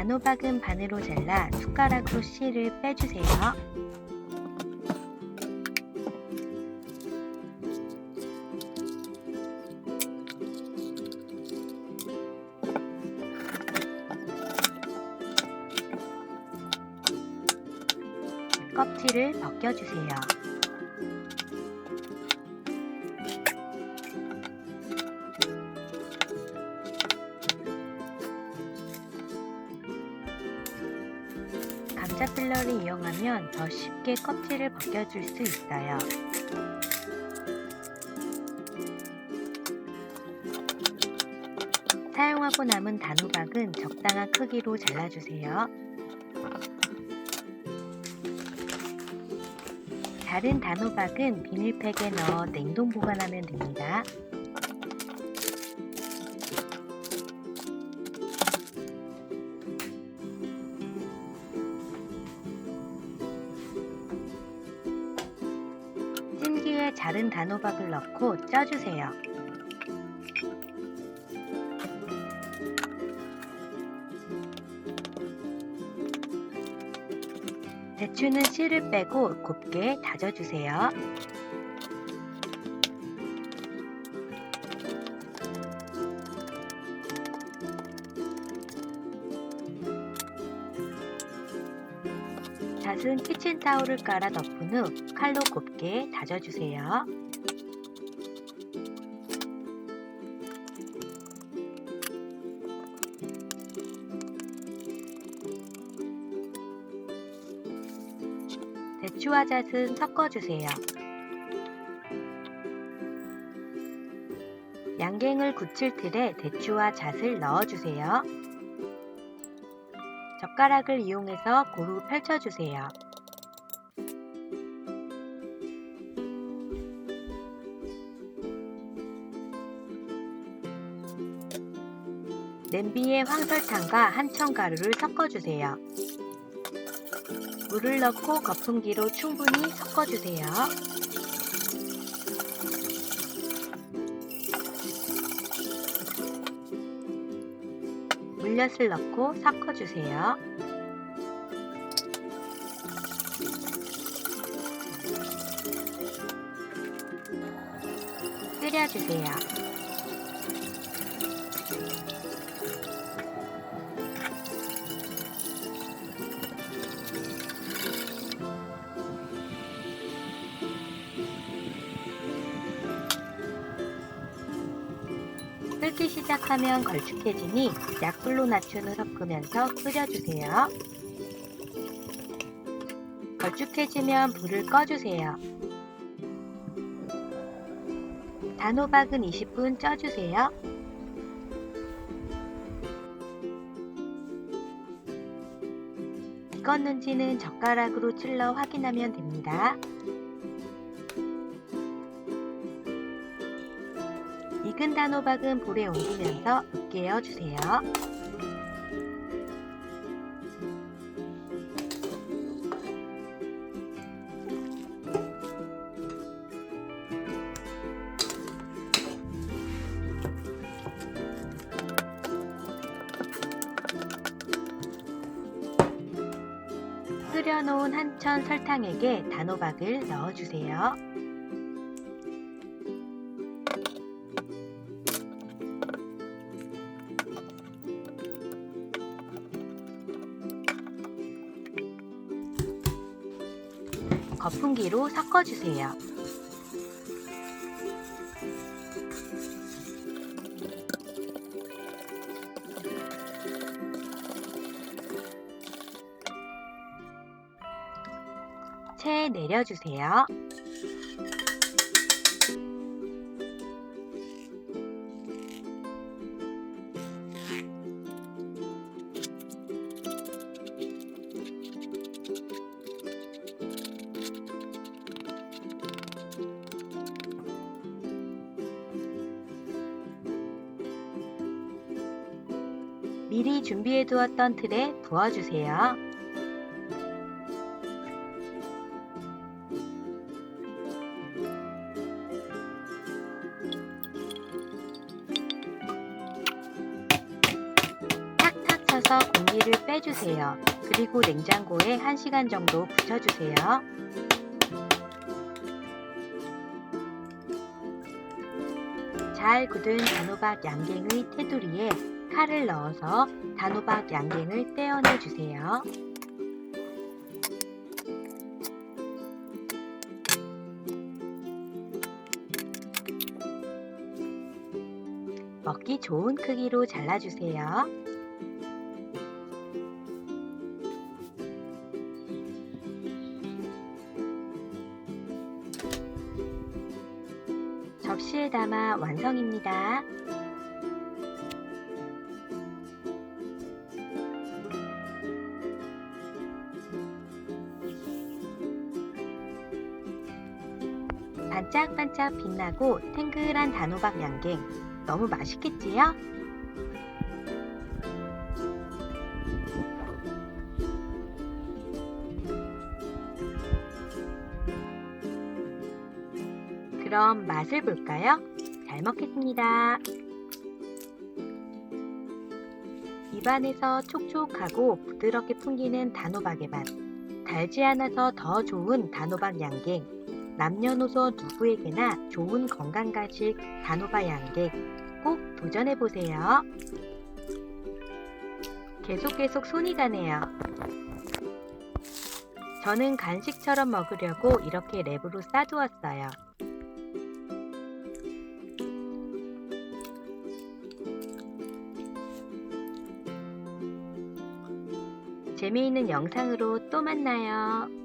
단호박은 반으로 잘라 숟가락으로 씨를 빼주세요. 껍질을 벗겨주세요. 감자 필러를 이용하면 더 쉽게 껍질을 벗겨줄 수 있어요. 사용하고 남은 단호박은 적당한 크기로 잘라주세요. 다른 단호박은 비닐팩에 넣어 냉동 보관하면 됩니다. 자른 단호박을 넣고 쪄주세요. 대추는 씨를 빼고 곱게 다져주세요. 잣은 키친타올을 깔아 덮은 후 칼로 곱게 다져주세요. 대추와 잣은 섞어주세요. 양갱을 굳힐 틀에 대추와 잣을 넣어주세요. 젓가락을 이용해서 고루 펼쳐주세요. 냄비에 황설탕과 한청가루를 섞어주세요. 물을 넣고 거품기로 충분히 섞어주세요. 물엿을 넣고 섞어주세요. 끓여주세요. 끓기 시작하면 걸쭉해지니 약불로 후 섞으면서 끓여주세요. 걸쭉해지면 불을 꺼주세요. 단호박은 20분 쪄주세요. 익었는지는 젓가락으로 찔러 확인하면 됩니다. 익은 단호박은 불에 옮기면서 으깨어 주세요. 끓여놓은 한천 설탕액에 단호박을 넣어주세요. 거품기로 섞어주세요. 체에 내려주세요. 미리 준비해 두었던 틀에 부어주세요. 탁탁 섞어서 공기를 빼주세요. 그리고 냉장고에 1시간 정도 붙여주세요. 잘 굳은 단호박 양갱의 테두리에 칼을 넣어서 단호박 양갱을 떼어내 주세요. 먹기 좋은 크기로 잘라주세요. 접시에 담아 완성입니다. 반짝반짝 빛나고 탱글한 단호박 양갱 너무 맛있겠지요? 그럼 맛을 볼까요? 잘 먹겠습니다. 입안에서 촉촉하고 부드럽게 풍기는 단호박의 맛. 달지 않아서 더 좋은 단호박 양갱. 남녀노소 누구에게나 좋은 건강 간식 단호박 양갱 꼭 도전해 보세요. 계속 계속 손이 가네요. 저는 간식처럼 먹으려고 이렇게 랩으로 싸두었어요. 재미있는 영상으로 또 만나요.